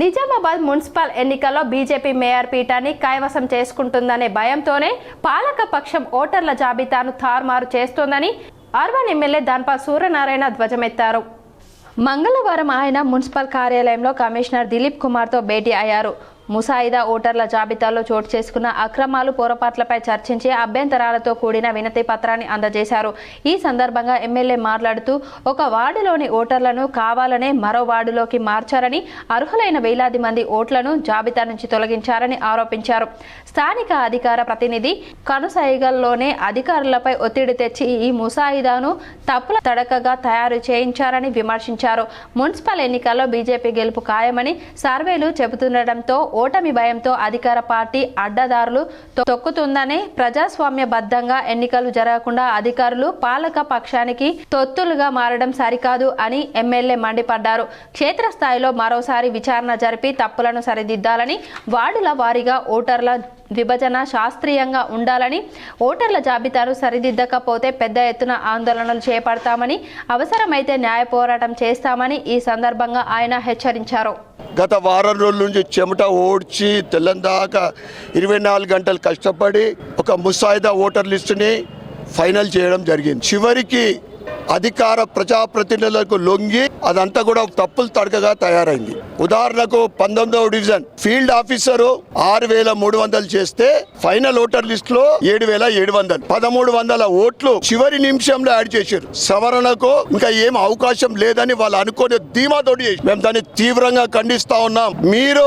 Nizamabad municipal ఎన్నికల్లో BJP mayor పీఠాన్ని కైవసం చేసుకుంటుందనే భయంతోనే పాలక పక్షం ఓటర్ల జాబితాను తారుమారు చేస్తోందని అర్బన్ ఎమ్మెల్యే దాన్పా సూర్యనారాయణ ధ్వజమెత్తారు. మంగళవారం ఆయన మున్సిపల్ కార్యాలయంలో కమిషనర్ దిలీప్ కుమార్తో భేటీ అయ్యారు. ముసాయిదా ఓటర్ల జాబితాలో చోటు చేసుకున్న అక్రమాలు పొరపాట్లపై చర్చించి అభ్యంతరాలతో కూడిన వినతి పత్రాన్ని అందజేశారు. ఈ సందర్భంగా ఎమ్మెల్యే మాట్లాడుతూ ఒక వార్డులోని ఓటర్లను కావాలనే మరో వార్డులోకి మార్చారని అర్హులైన వేలాది మంది ఓట్లను జాబితా నుంచి తొలగించారని ఆరోపించారు. స్థానిక అధికార ప్రతినిధి కనుసైగల్లోనే అధికారులపై ఒత్తిడి తెచ్చి ఈ ముసాయిదాను తప్పుల తడకగా తయారు చేయించారని విమర్శించారు. మున్సిపల్ ఎన్నికల్లో బీజేపీ గెలుపు ఖాయమని సర్వేలు చెబుతుండటంతో ఓటమి భయంతో అధికార పార్టీ అడ్డదారులు తొక్కుతుందని ప్రజాస్వామ్యబద్ధంగా ఎన్నికలు జరగకుండా అధికారులు పాలక పక్షానికి తొత్తులుగా మారడం సరికాదు అని ఎమ్మెల్యే మండిపడ్డారు. క్షేత్రస్థాయిలో మరోసారి విచారణ జరిపి తప్పులను సరిదిద్దాలని వార్డుల వారీగా ఓటర్ల విభజన శాస్త్రీయంగా ఉండాలని ఓటర్ల జాబితాను సరిదిద్దకపోతే పెద్ద ఎత్తున ఆందోళనలు చేపడతామని అవసరమైతే న్యాయ పోరాటం చేస్తామని ఈ సందర్భంగా ఆయన హెచ్చరించారు. గత వారం రోజుల నుంచి చెమట ఓడ్చి తెల్లందాకా ఇరవై నాలుగు గంటలు కష్టపడి ఒక ముసాయిదా ఓటర్ లిస్టుని ఫైనల్ చేయడం జరిగింది. చివరికి అధికార ప్రజాప్రతినిధులకు లొంగి అదంతా కూడా తప్పులు తడకగా తయారైంది. ఉదాహరణకు పంతొమ్మిదవ డివిజన్ ఫీల్డ్ ఆఫీసరు ఆరు వేల మూడు వందలు చేస్తే ఫైనల్ ఓటర్ లిస్ట్లో ఏడు వేల ఏడు వందలు. పదమూడు వందల ఓట్లు చివరి నిమిషంలో యాడ్ చేశారు. సవరణకు ఇంకా ఏం అవకాశం లేదని వాళ్ళు అనుకునే ధీమాతోటి తోడి మేము దాన్ని తీవ్రంగా ఖండిస్తా ఉన్నాం. మీరు